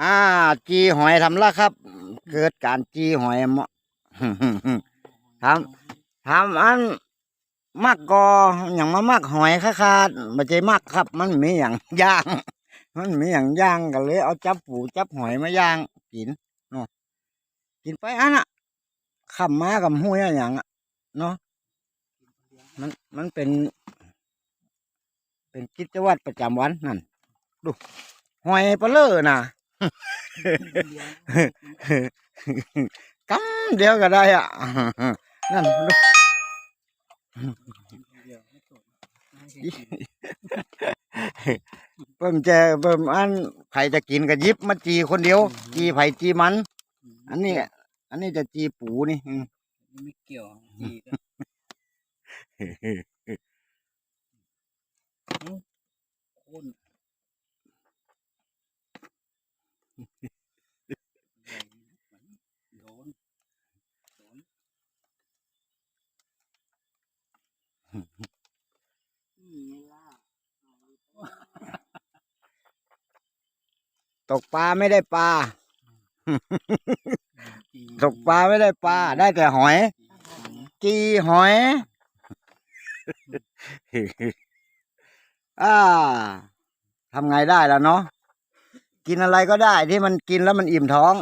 อ่า จีหอยทำและครับ เกิดการจีหอยมะทำทำอันมักกออย่างมามักหอยคาคาดไม่ใช่มักครับ มันมีอย่างย่าง มันมีอย่างย่างกันเลย เอาจับปูจับหอยมาย่างกินเนาะกินไปอันน่ะขับมากับห้วยอะอย่างอะเนาะมันมันเป็น เป็นกิจวัตรประจำวันนั่นดูหอยปลาเลอน่ะ กำเดียวก็ได้อะ นั่นดูเพิ่มแจเพิ่มอันใครจะกินก็หยิบมาจีคนเดียว จีไผ่จีมัน อันนี้ อันนี้จะจีปูนี่ไม่เกี่ยวจีก็โค่นโดนโดนนี่ไงล่ะ ตกปลาไม่ได้ปลาจีตกปลาไม่ได้ปลา ได้แต่หอย จีหอย อ่าทำไงได้แล้วเนาะ กินอะไรก็ได้ที่มันกินแล้วมันอิ่มท้อง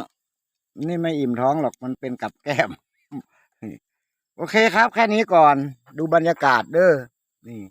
นี่ไม่อิ่มท้องหรอก มันเป็นกับแก้ม โอเคครับ แค่นี้ก่อน ดูบรรยากาศเด้อนี่